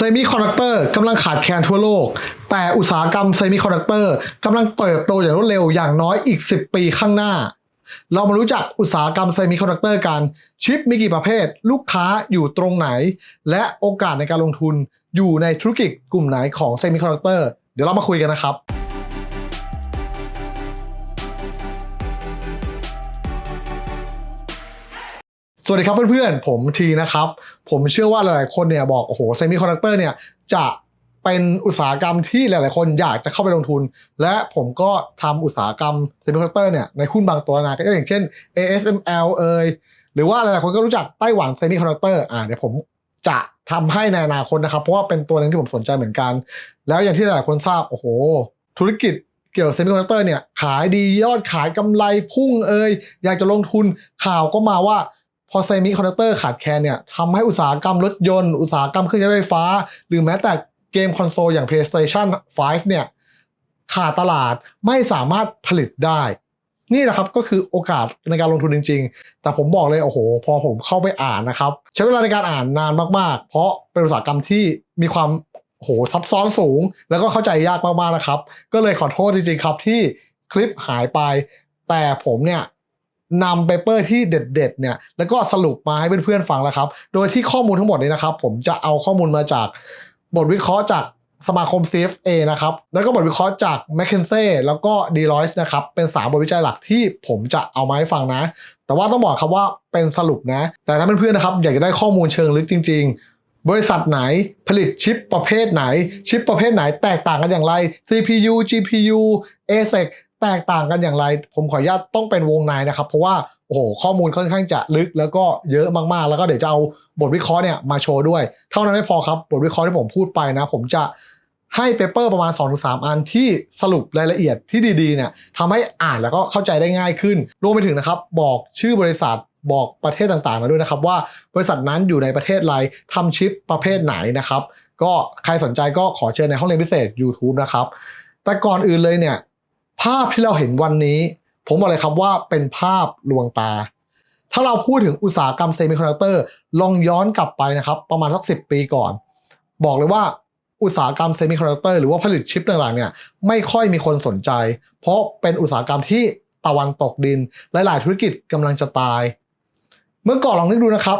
ซมิคอนดักเตอร์กำลังขาดแคลนทั่วโลก แต่อุตสาหกรรมเซมิคอนดักเตอร์กำลังเติบโตอย่างรวดเร็วอย่างน้อยอีก 10 ปีข้างหน้า เรามารู้จักอุตสาหกรรมเซมิคอนดักเตอร์กัน ชิปมีกี่ประเภท ลูกค้าอยู่ตรงไหน และโอกาสในการลงทุนอยู่ในธุรกิจกลุ่มไหนของเซมิคอนดักเตอร์เดี๋ยวเรามาคุยกันนะครับ วัสดีครับเพื่อนๆ ผมทีนะครับ ผมเชื่อว่าหลายๆคนเนี่ยบอกโอ้โหเซมิคอนดักเตอร์เนี่ยจะเป็นอุตสาหกรรมที่หลายๆ คนอยากจะเข้าไปลงทุน และผมก็ทำอุตสาหกรรมเซมิคอนดักเตอร์เนี่ยในหุ้นบางตัวนะก็อย่างเช่น ASML เอยหรือว่าหลายๆคนก็รู้จักไต้หวันเซมิคอนดักเตอร์อ่าเดี๋ยวผมจะทำให้ในอนาคตนะครับ เพราะว่าเป็นตัวหนึงที่ผมสนใจเหมือนกัน แล้วอย่างที่หลายๆคนทราบโอ้โห ธุรกิจเกี่ยวกับเซมิคอนดักเตอร์เนี่ยขายดียอดขายกำไรพุ่งเอยอยากจะลงทุนข่าวก็มาว่า พอเซมิคอนดักเตอร์ขาดแคลนเนี่ยทำให้อุตสาหกรรมรถยนต์ อุตสาหกรรมเครื่องใช้ไฟฟ้า หรือแม้แต่เกมคอนโซลอย่าง PlayStation 5 เนี่ยขาดตลาดไม่สามารถผลิตได้ นี่แหละครับก็คือโอกาสในการลงทุนจริง ๆ แต่ผมบอกเลย โอ้โห พอผมเข้าไปอ่านนะครับ ใช้เวลาในการอ่านนานมาก ๆ เพราะเป็นอุตสาหกรรมที่มีความโหซับซ้อนสูง แล้วก็เข้าใจยากมากๆนะครับ ก็เลยขอโทษจริงๆครับที่คลิปหายไป แต่ผมเนี่ย นำเปเปอร์ที่เด็ดๆเนี่ยแล้วก็สรุปมาให้เพื่อนๆฟังแล้วครับ โดยที่ข้อมูลทั้งหมดนี้นะครับ ผมจะเอาข้อมูลมาจากบทวิเคราะห์จากสมาคม CFA นะครับ แล้วก็บทวิเคราะห์จาก m c k เคนเซ่แล้วก็ d e l o i t e นะครับ เป็นสามบทวิจัยหลักที่ผมจะเอามาให้ฟังนะ แต่ว่าต้องบอกครับว่าเป็นสรุปนะ แต่ถ้าเพื่อนๆนะครับ อยากจะได้ข้อมูลเชิงลึกจริง ๆ บริษัทไหนผลิตชิปประเภทไหน ชิปประเภทไหนแตกต่างกันอย่างไร CPU GPU ASIC แตกต่างกันอย่างไร ผมขออนุญาตต้องเป็นวงในนะครับ เพราะว่าโอ้โหข้อมูลค่อนข้างจะลึกแล้วก็เยอะมากๆ แล้วก็เดี๋ยวจะเอาบทวิเคราะห์เนี่ยมาโชว์ด้วย เท่านั้นไม่พอครับบทวิเคราะห์ที่ผมพูดไปนะ ผมจะให้เปเปอร์ประมาณ 2-3 อันที่สรุปรายละเอียดที่ดีๆเนี่ยทำให้อ่านแล้วก็เข้าใจได้ง่ายขึ้น รวมไปถึงนะครับ บอกชื่อบริษัทบอกประเทศต่างๆมาด้วยนะครับว่าบริษัทนั้นอยู่ในประเทศอะไรทำชิปประเภทไหนนะครับ ก็ใครสนใจก็ขอเชิญในห้องเรียนพิเศษ YouTube นะครับ แต่ก่อนอื่นเลยเนี่ย ภาพที่เราเห็นวันนี้ ผมบอกเลยครับว่าเป็นภาพลวงตา ถ้าเราพูดถึงอุตสาหกรรมเซมิคอนดักเตอร์ลองย้อนกลับไปนะครับ ประมาณสักสิปีก่อน บอกเลยว่าอุตสาหกรรมเซมิคอนดักเตอร์หรือว่าผลิตชิปต่างๆเนี่ยไม่ค่อยมีคนสนใจ เพราะเป็นอุตสาหกรรมที่ตะวันตกดิน หลายๆธุรกิจกำลังจะตาย เมื่อก่อนลองนึกดูนะครับ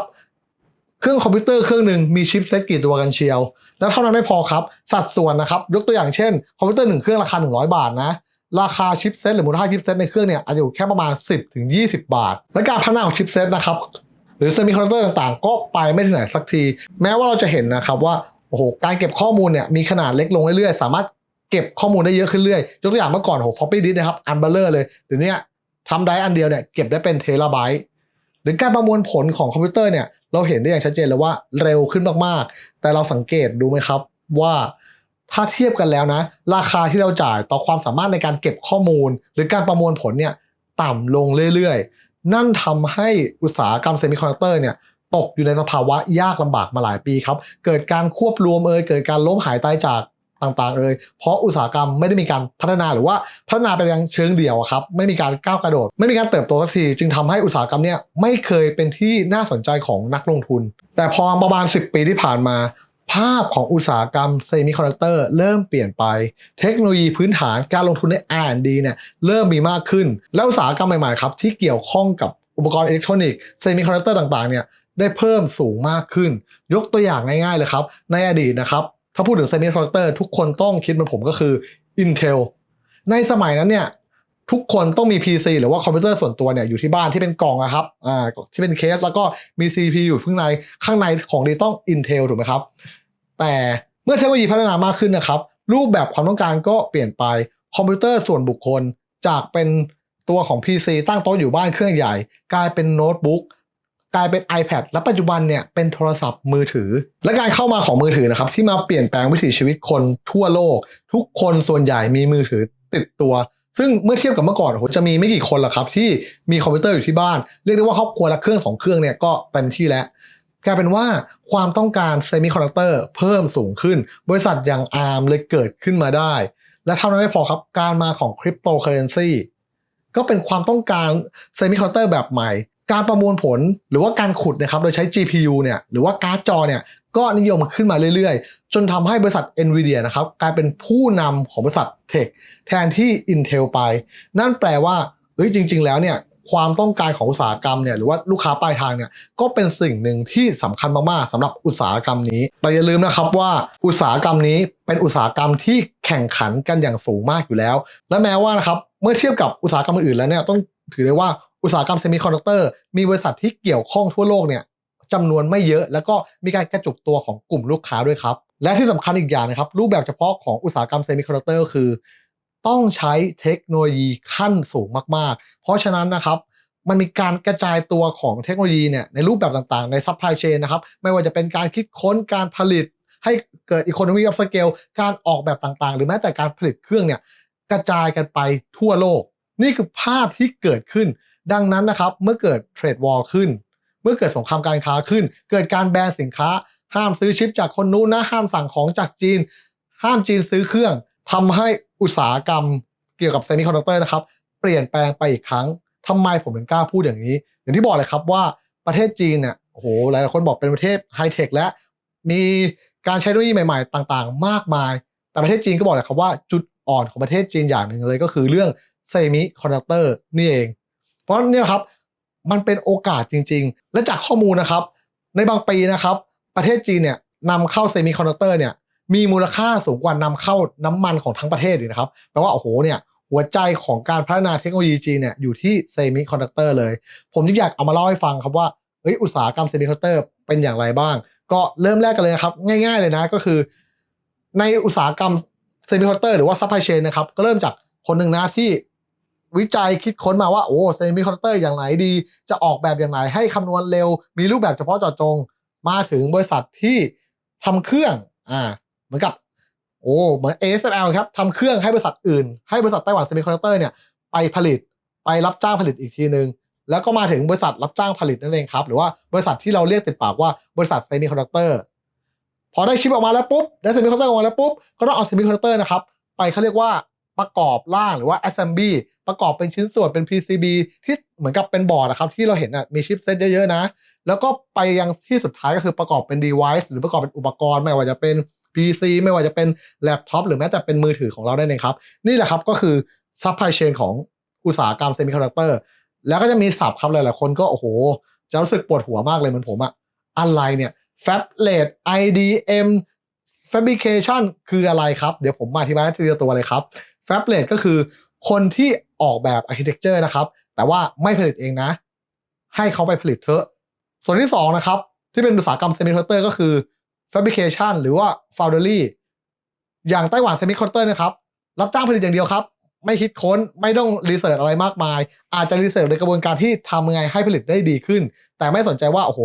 เครื่องคอมพิวเตอร์เครื่องหนึ่งมีชิปเซตกี่ตัวกันเชียว แล้วเท่านั้นไม่พอครับ สัดส่วนนะครับ ยกตัวอย่างเช่น คอมพิวเตอร์หนึ่งเครื่องราคา 100 บาทนะ ราคาชิปเซตหรือมูลค่าชิปเซตในเครื่องเนี่ยอาจจะอยู่แค่ประมาณ 10ถึง20 บาท และการพัฒนาของชิปเซตนะครับหรือเซมิคอนดักเตอร์ต่างๆ ก็ไปไม่ถึงไหนสักที แม้ว่าเราจะเห็นนะครับว่าโอ้โหการเก็บข้อมูลเนี่ยมีขนาดเล็กลงเรื่อยๆ สามารถเก็บข้อมูลได้เยอะขึ้นเรื่อยยกตัวอย่างเมื่อก่อนโอ้โห floppy disk นะครับอันเบลเลอร์เลยเดี๋ยวนี้ทำได้อันเดียวเนี่ยเก็บได้เป็นเทราไบต์หรือการประมวลผลของคอมพิวเตอร์เนี่ยเราเห็นได้อย่างชัดเจนเลยว่าเร็วขึ้นมากๆ แต่เราสังเกตดูไหมครับว่า ถ้าเทียบกันแล้วนะ ราคาที่เราจ่ายต่อความสามารถในการเก็บข้อมูล หรือการประมวลผลเนี่ยต่ำลงเรื่อยๆ นั่นทำให้อุตสาหกรรมเซมิคอนดักเตอร์เนี่ยตกอยู่ในสภาวะยากลำบากมาหลายปีครับ เกิดการควบรวมเอ่ยเกิดการล้มหายตายจากต่างๆเอ่ยเพราะอุตสาหกรรมไม่ได้มีการพัฒนาหรือว่าพัฒนาไปยังเชิงเดี่ยวครับไม่มีการก้าวกระโดด ไม่มีการเติบโตสักทีจึงทำให้อุตสาหกรรมเนี่ยไม่เคยเป็นที่น่าสนใจของนักลงทุน แต่พอประมาณ 10 ปีที่ผ่านมา ภาพของอุตสาหกรรมเซมิคอนดักเตอร์เริ่มเปลี่ยนไป เทคโนโลยีพื้นฐานการลงทุนใน R&D เนี่ยเริ่มมีมากขึ้น และอุตสาหกรรมใหม่ๆครับที่เกี่ยวข้องกับอุปกรณ์อิเล็กทรอนิกส์เซมิคอนดักเตอร์ต่างๆเนี่ยได้เพิ่มสูงมากขึ้น ยกตัวอย่างง่ายๆเลยครับ ในอดีตนะครับถ้าพูดถึงเซมิคอนดักเตอร์ทุกคนต้องคิดเหมือนผมก็คือ Intel ในสมัยนั้นเนี่ยทุกคนต้องมี PC หรือว่าคอมพิวเตอร์ส่วนตัวเนี่ยอยู่ที่บ้านที่เป็นกล่องอะครับอ่าที่เป็นเคสแล้วก็มี CPU อยู่ข้างในข้างในของดีต้อง Intel ถูกไหมครับ แต่เมื่อเทคโนโลยีพัฒนามากขึ้นนะครับ รูปแบบความต้องการก็เปลี่ยนไปคอมพิวเตอร์ส่วนบุคคล จากเป็นตัวของ PC ตั้งโต๊ะอยู่บ้านเครื่องใหญ่ กลายเป็นโน้ตบุ๊กกลายเป็น iPad และปัจจุบันเนี่ยเป็นโทรศัพท์มือถือ และการเข้ามาของมือถือนะครับ ที่มาเปลี่ยนแปลงวิถีชีวิตคนทั่วโลก ทุกคนส่วนใหญ่มีมือถือติดตัว ซึ่งเมื่อเทียบกับเมื่อก่อนโหจะมีไม่กี่คนหรอกครับ ที่มีคอมพิวเตอร์อยู่ที่บ้าน เรียกได้ว่าครอบครัวละเครื่องสองเครื่องเนี่ยก็เต็มที่แล้ว กลายเป็นว่าความต้องการเซมิคอนดักเตอร์เพิ่มสูงขึ้น บริษัทอย่าง ARM เลยเกิดขึ้นมาได้ และเท่านั้นไม่พอครับ การมาของคริปโตเคอเรนซีก็เป็นความต้องการเซมิคอนดักเตอร์แบบใหม่ การประมวลผลหรือว่าการขุดนะครับโดยใช้ GPU เนี่ยหรือว่าการ์ดจอเนี่ยก็นิยมขึ้นมาเรื่อยๆ จนทำให้บริษัท NVIDIA นะครับกลายเป็นผู้นำของบริษัทเทคแทนที่ Intel ไป นั่นแปลว่าเอ้ยจริง ๆ แล้วเนี่ย ความต้องการของอุตสาหกรรมเนี่ยหรือว่าลูกค้าปลายทางเนี่ยก็เป็นสิ่งหนึ่งที่สำคัญมากๆสำหรับอุตสาหกรรมนี้ แต่อย่าลืมนะครับว่าอุตสาหกรรมนี้เป็นอุตสาหกรรมที่แข่งขันกันอย่างสูงมากอยู่แล้ว และแม้ว่านะครับเมื่อเทียบกับอุตสาหกรรมอื่นแล้วเนี่ยต้องถือได้ว่าอุตสาหกรรมเซมิคอนดักเตอร์มีบริษัทที่เกี่ยวข้องทั่วโลกเนี่ยจำนวนไม่เยอะ แล้วก็มีการกระจุกตัวของกลุ่มลูกค้าด้วยครับและที่สำคัญอีกอย่างนะครับรูปแบบเฉพาะของอุตสาหกรรมเซมิคอนดักเตอร์คือ ต้องใช้เทคโนโลยีขั้นสูงมากๆ เพราะฉะนั้นนะครับมันมีการกระจายตัวของเทคโนโลยีเนี่ยในรูปแบบต่างๆ ในซัพพลายเชนนะครับไม่ว่าจะเป็นการคิดค้นการผลิต ให้เกิดอีโคโนมีออฟสเกลการออกแบบต่างๆ หรือแม้แต่การผลิตเครื่องเนี่ยกระจายกันไปทั่วโลก นี่คือภาพที่เกิดขึ้น ดังนั้นนะครับเมื่อเกิดเทรดวอลขึ้น เมื่อเกิดสงครามการค้าขึ้น เกิดการแบนสินค้า ห้ามซื้อชิปจากคนนู้นนะห้ามสั่งของจากจีน ห้ามจีนซื้อเครื่อง ทำให้อุตสาหกรรมเกี่ยวกับเซมิคอนดักเตอร์นะครับเปลี่ยนแปลงไปอีกครั้งทำไมผมถึงกล้าพูดอย่างนี้ อย่างที่บอกเลยครับว่าประเทศจีนเนี่ยโอ้โหหลายคนบอกเป็นประเทศไฮเทคและมีการใช้เทคโนโลยีใหม่ๆ ต่างๆ มากมาย แต่ประเทศจีนก็บอกเลยครับว่าจุดอ่อนของประเทศจีนอย่างหนึ่งเลยก็คือเรื่องเซมิคอนดักเตอร์นี่เอง เพราะนี่ครับมันเป็นโอกาสจริง ๆ และจากข้อมูลนะครับ ในบางปีนะครับ ประเทศจีนเนี่ยนำเข้าเซมิคอนดักเตอร์เนี่ย มีมูลค่าสูงกว่านำเข้าน้ำมันของทั้งประเทศอีกนะครับแปลว่าโอ้โหเนี่ยหัวใจของการพัฒนาเทคโนโลยีจีนเนี่ยอยู่ที่เซมิคอนดักเตอร์เลย ผมจึงอยากเอามาเล่าให้ฟังครับว่าเฮ้ยอุตสาหกรรมเซมิคอนดักเตอร์เป็นอย่างไรบ้าง ก็เริ่มแรกกันเลยนะครับ ง่าย ๆเลยนะก็คือ ในอุตสาหกรรมเซมิคอนดักเตอร์หรือว่าซัพพลายเชนนะครับก็เริ่มจากคนหนึ่งนะที่วิจัยคิดค้นมาว่าโอ้เซมิคอนดักเตอร์อย่างไหนดี จะออกแบบอย่างไรให้คำนวณเร็ว มีรูปแบบเฉพาะเจาะจงมาถึงบริษัทที่ทำเครื่องอ่า เหมือนกับ โอ้เหมือน ASML ครับทำเครื่องให้บริษัทอื่น ให้บริษัทไต้หวันเซมิคอนดักเตอร์เนี่ยไปผลิตไปรับจ้างผลิตอีกทีหนึงแล้วก็มาถึงบริษัทรับจ้างผลิตนั่นเองครับ หรือว่าบริษัทที่เราเรียกติดปากว่าบริษัทเซมิคอนดักเตอร์พอได้ชิปออกมาแล้วปุ๊บได้เซมิคอนดักเตอร์ออกมาแล้วปุ๊บก็ต้องเอาเซมิคอนดักเตอร์นะครับไปเขาเรียกว่าประกอบร่างหรือว่า assembly ประกอบเป็นชิ้นส่วนเป็น PCB ที่เหมือนกับเป็นบอร์ดนะครับที่เราเห็นอะมีชิปเซตเยอะๆนะ แล้วก็ไปยังที่สุดท้ายก็คือประกอบเป็น device หรือประกอบเป็นอุปกรณ์ไม่ว่าจะเป็น PC ไม่ว่าจะเป็นแล็ปท็อปหรือแม้แต่เป็นมือถือของเราได้เองครับ นี่แหละครับก็คือซัพพลายเชนของอุตสาหกรรมเซมิคอนดักเตอร์แล้วก็จะมีศัพท์ครับหลายๆคนก็โอ้โห จะรู้สึกปวดหัวมากเลยเหมือนผมอะอะไรเนี่ย Fablet IDM Fabrication คืออะไรครับ เดี๋ยวผมมาอธิบายทีละตัวเลยครับ Fablet ก็คือคนที่ออกแบบ Architecture นะครับ แต่ว่าไม่ผลิตเองนะ ให้เขาไปผลิตเถอะ ส่วนที่สองนะครับ ที่เป็นอุตสาหกรรมเซมิคอนดักเตอร์ก็คือ fabrication หรือว่า foundry อย่างไต้หวันเซมิคอนดักเตอร์นะครับ รับจ้างผลิตอย่างเดียวครับ ไม่คิดค้นไม่ต้องรีเสิร์ชอะไรมากมาย อาจจะรีเสิร์ชในกระบวนการที่ทำยังไงให้ผลิตได้ดีขึ้น แต่ไม่สนใจว่า โอ้โห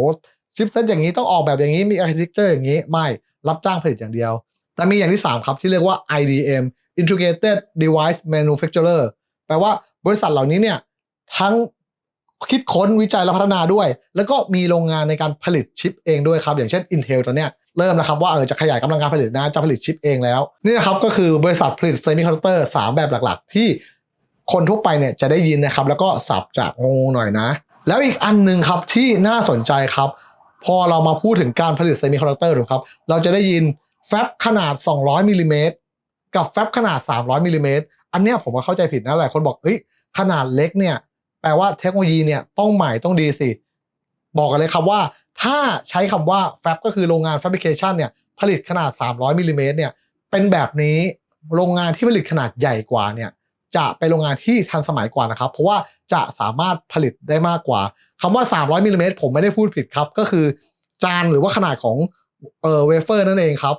ชิปเซตอย่างนี้ต้องออกแบบอย่างนี้มี architecture อย่างนี้ไม่รับจ้างผลิตอย่างเดียว แต่มีอย่างที่ 3 ครับที่เรียกว่า IDM Integrated Device Manufacturer แปลว่าบริษัทเหล่านี้เนี่ยทั้งคิดค้นวิจัยและพัฒนาด้วย แล้วก็มีโรงงานในการผลิตชิปเองด้วยครับ อย่างเช่น Intel ตอนเนี้ย เริ่มนะครับว่าเออจะขยายกำลังการผลิตนะจะผลิตชิปเองแล้ว นี่นะครับก็คือบริษัทผลิตเซมิคอนดักเตอร์สามแบบหลักๆ ที่คนทั่วไปเนี่ยจะได้ยินนะครับ แล้วก็สับจากงงหน่อยนะ แล้วอีกอันหนึ่งครับที่น่าสนใจครับ พอเรามาพูดถึงการผลิตเซมิคอนดักเตอร์ถูกครับ เราจะได้ยินแฟบขนาด 200มิลลิเมตรกับแฟบขนาด 300มิลลิเมตรอันเนี้ยผมก็เข้าใจผิดนะหลายคนบอกเอ้ยขนาดเล็กเนี่ยแปลว่าเทคโนโลยีเนี่ยต้องใหม่ต้องดีสิ บอกกันเลยครับว่า ถ้าใช้คำว่าแฟบก็คือโรงงาน fabrication เนี่ยผลิตขนาด 300มิลลิเมตรเนี่ยเป็นแบบนี้โรงงานที่ผลิตขนาดใหญ่กว่าเนี่ยจะเป็นโรงงานที่ทันสมัยกว่านะครับ เพราะว่าจะสามารถผลิตได้มากกว่าคำว่า 300มิลลิเมตรผมไม่ได้พูดผิดครับ ก็คือจานหรือว่าขนาดของเออเวเฟอร์นั่นเองครับ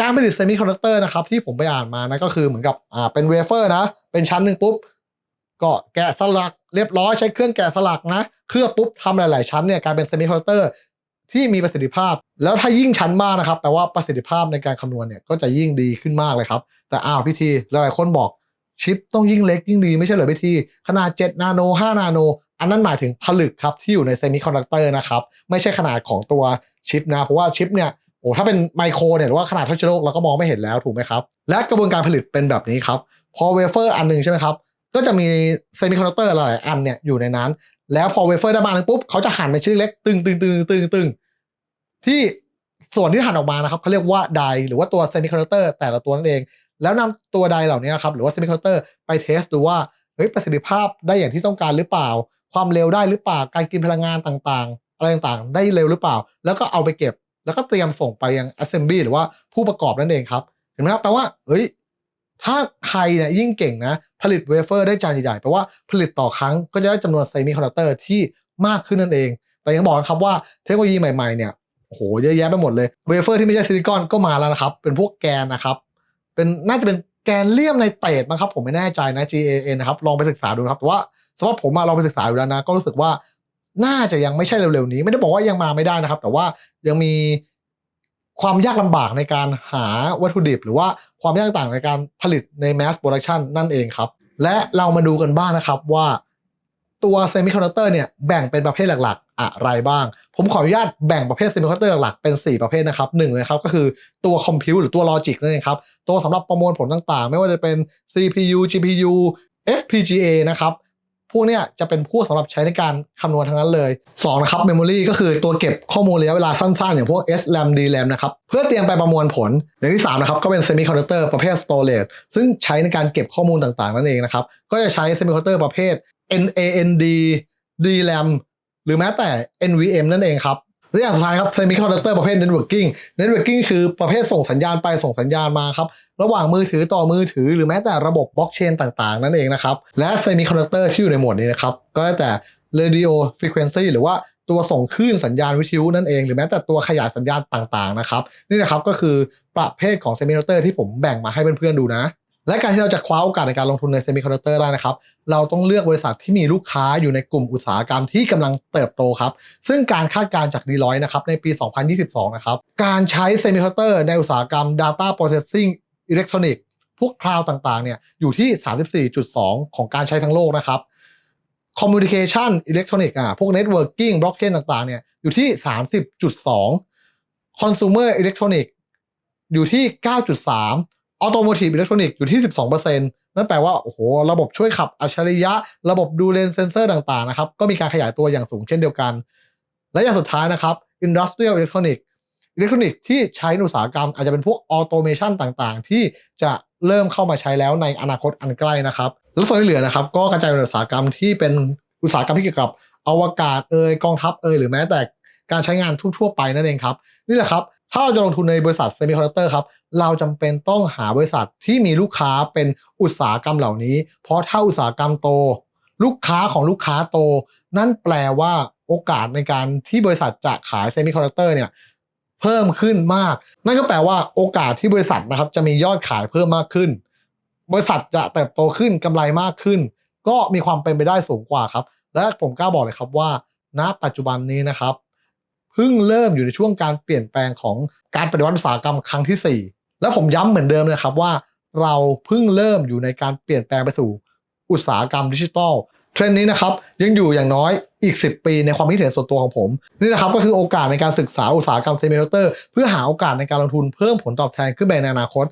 การผลิตเซมิคอนดักเตอร์นะครับ ที่ผมไปอ่านมานะก็คือเหมือนกับอ่าเป็นเวเฟอร์นะ เป็นชั้นหนึ่งปุ๊บ ก็แกะสลัก เรียบร้อยใช้เครื่องแกะสลักนะ เคลือบปุ๊บทำหลาย ๆ ชั้นเนี่ยกลายเป็นเซมิคอนดักเตอร์ที่มีประสิทธิภาพ แล้วถ้ายิ่งชั้นมากนะครับแปลว่าประสิทธิภาพในการคำนวณเนี่ยก็จะยิ่งดีขึ้นมากเลยครับ แต่อ้าวพี่ทีหลายๆคนบอกชิปต้องยิ่งเล็กยิ่งดีไม่ใช่เหรอพี่ทีขนาด 7 นาโน 5 นาโน อันนั้นหมายถึงผลึกครับที่อยู่ในเซมิคอนดักเตอร์นะครับไม่ใช่ขนาดของตัวชิปนะเพราะว่าชิปเนี่ยโอ้ถ้าเป็นไมโครเนี่ยหรือว่าขนาดเท่าชโลกเราก็มองไม่เห็นแล้วถูกไหมครับ และกระบวนการผลิตเป็นแบบนี้ครับ พอเวเฟอร์อันหนึ่งใช่ไหมครับ ก็จะมีเซมิคอนดักเตอร์หลายอันเนี่ยอยู่ในนั้น แล้วพอเวเฟอร์ได้มาหนึ่งปุ๊บเขาจะหั่นเป็นชิ้นเล็กตึงตึงตึงตึงตึงที่ส่วนที่หั่นออกมานะครับเขาเรียกว่าไดหรือว่าตัวเซมิคอนดักเตอร์แต่ละตัวนั่นเอง แล้วนำตัวไดเหล่านี้นะครับหรือว่าเซมิคอนดักเตอร์ไปเทสดูว่าเฮ้ยประสิทธิภาพได้อย่างที่ต้องการหรือเปล่า ความเร็วได้หรือเปล่าการกินพลังงานต่างๆ อะไรต่างๆ ได้เร็วหรือเปล่า แล้วก็เอาไปเก็บ แล้วก็เตรียมส่งไปยัง assembly หรือว่าผู้ประกอบนั่นเองครับเห็นไหมครับแปลว่าเฮ้ย ถ้าใครเนี่ยยิ่งเก่งนะ ผลิตเวเฟอร์ได้จานใหญ่ๆแปลว่าผลิตต่อครั้งก็จะได้จำนวนเซมิคอนดักเตอร์ที่มากขึ้นนั่นเอง แต่ยังบอกนะครับว่าเทคโนโลยีใหม่ๆเนี่ยโอ้โหเยอะแยะไปหมดเลยเวเฟอร์ที่ไม่ใช่ซิลิคอนก็มาแล้วนะครับ เป็นพวกแกนนะครับ เป็นน่าจะเป็นแกนเลี่ยมในเตดมั้งครับ ผมไม่แน่ใจนะ GAN นะครับลองไปศึกษาดูนะครับแต่ว่าสำหรับผมมาลองไปศึกษาอยู่แล้วนะ ก็รู้สึกว่าน่าจะยังไม่ใช่เร็วๆนี้ ไม่ได้บอกว่ายังมาไม่ได้นะครับ แต่ว่ายังมี ความยากลำบากในการหาวัตถุดิบ หรือว่าความยากต่างในการผลิตใน mass production นั่นเองครับ และเรามาดูกันบ้างนะครับว่าตัวเซมิคอนดักเตอร์เนี่ยแบ่งเป็นประเภทหลักๆ อะไรบ้าง ผมขออนุญาตแบ่งประเภทเซมิคอนดักเตอร์หลักๆ เป็น 4 ประเภทนะครับหนึ่งนะครับก็คือตัวคอมพิวหรือตัวลอจิกนั่นเองครับ ตัวสำหรับประมวลผลต่างๆ ไม่ว่าจะเป็น CPU GPU FPGA นะครับ พวกเนี้ยจะเป็นพวกสำหรับใช้ในการคำนวณทั้งนั้นเลย2นะครับ Memory ก็คือตัวเก็บข้อมูลระยะเวลาสั้นๆ อย่างพวก SRAM DRAM นะครับเพื่อเตรียมไปประมวลผลอย่างที่3นะครับก็เป็น Semiconductor ประเภท Storage ซึ่งใช้ในการเก็บข้อมูลต่างๆ นั่นเองนะครับก็จะใช้ Semiconductor ประเภท NAND DRAM หรือแม้แต่ NVM นั่นเองครับ และอย่างสุดท้ายครับ Semiconductor ประเภท Networking Networking คือประเภทส่งสัญญาณไปส่งสัญญาณมาครับ ระหว่างมือถือต่อมือถือหรือแม้แต่ระบบบล็อกเชนต่างๆ นั่นเองนะครับ และ Semiconductor ที่อยู่ในหมวดนี้นะครับ ก็ได้แต่ Radio Frequency หรือว่าตัวส่งคลื่นสัญญาณวิทยุนั่นเอง หรือแม้แต่ตัวขยายสัญญาณต่างๆนะครับ นี่นะครับก็คือประเภทของ Semiconductor ที่ผมแบ่งมาให้เพื่อนๆดูนะ และการที่เราจะคว้าโอกาสในการลงทุนในเซมิคอนดักเตอร์ได้นะครับ เราต้องเลือกบริษัทที่มีลูกค้าอยู่ในกลุ่มอุตสาหกรรมที่กำลังเติบโตครับ ซึ่งการคาดการณ์จากดีลอยนะครับในปี 2022 นะครับ การใช้เซมิคอนดักเตอร์ในอุตสาหกรรม Data Processing Electronic พวกคลาวต่างๆเนี่ยอยู่ที่ 34.2 ของการใช้ทั้งโลกนะครับ Communication Electronic อะพวก Networking Blockchain ต่างๆเนี่ยอยู่ที่ 30.2 Consumer Electronic อยู่ที่ 9.3 ออโตโมทีฟอิเล็กทรอนิกส์อยู่ที่ 12%นั่นแปลว่าโอ้โหระบบช่วยขับอัจฉริยะ ระบบดูเลนเซนเซอร์ต่างๆนะครับก็มีการขยายตัวอย่างสูงเช่นเดียวกัน และอย่างสุดท้ายนะครับ Industrial Electronic อิเล็กทรอนิกส์ที่ใช้นอุตสาหกรรมอาจจะเป็นพวกออโตเมชันต่างๆ ที่จะเริ่มเข้ามาใช้แล้วในอนาคตอันใกล้นะครับ และส่วนที่เหลือนะครับ ก็กระจายในอุตสาหกรรมที่เป็นอุตสาหกรรมที่เกี่ยวกับอวกาศเอ่ยกองทัพเอ่ยหรือแม้แต่การใช้งานทั่วๆไปนั่นเองครับ นี่แหละครับ ถ้าเราจะลงทุนในบริษัทเซมิคอนดักเตอร์ครับ เราจำเป็นต้องหาบริษัทที่มีลูกค้าเป็นอุตสาหกรรมเหล่านี้ เพราะถ้าอุตสาหกรรมโต ลูกค้าของลูกค้าโต นั่นแปลว่าโอกาสในการที่บริษัทจะขายเซมิคอนดักเตอร์เนี่ยเพิ่มขึ้นมาก นั่นก็แปลว่าโอกาสที่บริษัทนะครับจะมียอดขายเพิ่มมากขึ้น บริษัทจะเติบโตขึ้นกำไรมากขึ้น ก็มีความเป็นไปได้สูงกว่าครับ และผมกล้าบอกเลยครับว่า ณปัจจุบันนี้นะครับ เพิ่งเริ่มอยู่ในช่วงการเปลี่ยนแปลงของการปฏิวัติอุตสาหกรรมครั้งที่ 4 และผมย้ำเหมือนเดิมเลยครับว่า เราเพิ่งเริ่มอยู่ในการเปลี่ยนแปลงไปสู่อุตสาหกรรมดิจิทัลเทรนด์นี้นะครับยังอยู่อย่างน้อยอีก 10 ปีในความคิดเห็นส่วนตัวของผม นี่นะครับก็คือโอกาสในการศึกษาอุตสาหกรรมเซมิคอนดักเตอร์เพื่อหาโอกาสในการลงทุนเพิ่มผลตอบแทนขึ้นไปในอนาคต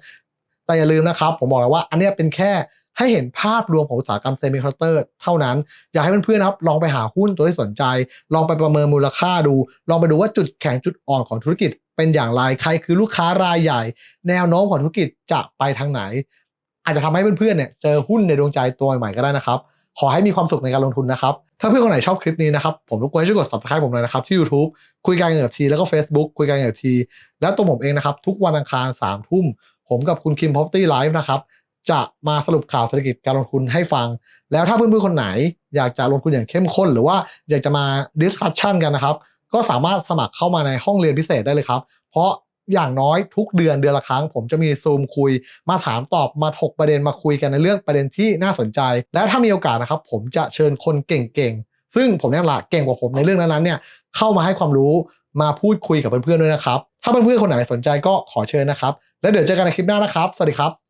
แต่อย่าลืมนะครับ ผมบอกแล้วว่าอันนี้เป็นแค่ ให้เห็นภาพรวมของอุตสาหกรรมเซมิคอนดักเตอร์เท่านั้น อยากให้เพื่อนๆครับลองไปหาหุ้นตัวที่สนใจ ลองไปประเมินมูลค่าดู ลองไปดูว่าจุดแข็งจุดอ่อนของธุรกิจเป็นอย่างไรใครคือลูกค้ารายใหญ่ แนวโน้มของธุรกิจจะไปทางไหน อาจจะทำให้เพื่อนๆเนี่ยเจอหุ้นในดวงใจตัวใหม่ๆก็ได้นะครับ ขอให้มีความสุขในการลงทุนนะครับ ถ้าเพื่อนคนไหนชอบคลิปนี้นะครับ ผมรบกวนให้ช่วยกด subscribe ผมเลยนะครับ ที่ YouTube คุยกันกับทีแล้วก็ Facebook คุยกันกับที แล้วตัวผมเองนะครับทุกวันอังคาร3ามทุ่มผมกับคุณคิมพอปตี้ไลฟ์นะครับ จะมาสรุปข่าวเศรษฐกิจการลงทุนให้ฟัง แล้วถ้าเพื่อนๆคนไหน อยากจะลงทุนอย่างเข้มข้น หรือว่าอยากจะมาดิสคัชชันกันนะครับ ก็สามารถสมัครเข้ามาในห้องเรียนพิเศษได้เลยครับ เพราะอย่างน้อยทุกเดือนเดือนละครั้ง ผมจะมีซูมคุย มาถามตอบมาถกประเด็นมาคุยกันในเรื่องประเด็นที่น่าสนใจ และถ้ามีโอกาสนะครับ ผมจะเชิญคนเก่งๆซึ่งผมเนี่ยแหละเก่งกว่าผมในเรื่องนั้นๆเนี่ยเข้ามาให้ความรู้มาพูดคุยกับเพื่อนๆด้วยนะครับ ถ้าเพื่อนๆคนไหนสนใจก็ขอเชิญนะครับ แล้วเดี๋ยวเจอกันในคลิปหน้านะครับ สวัสดีครับ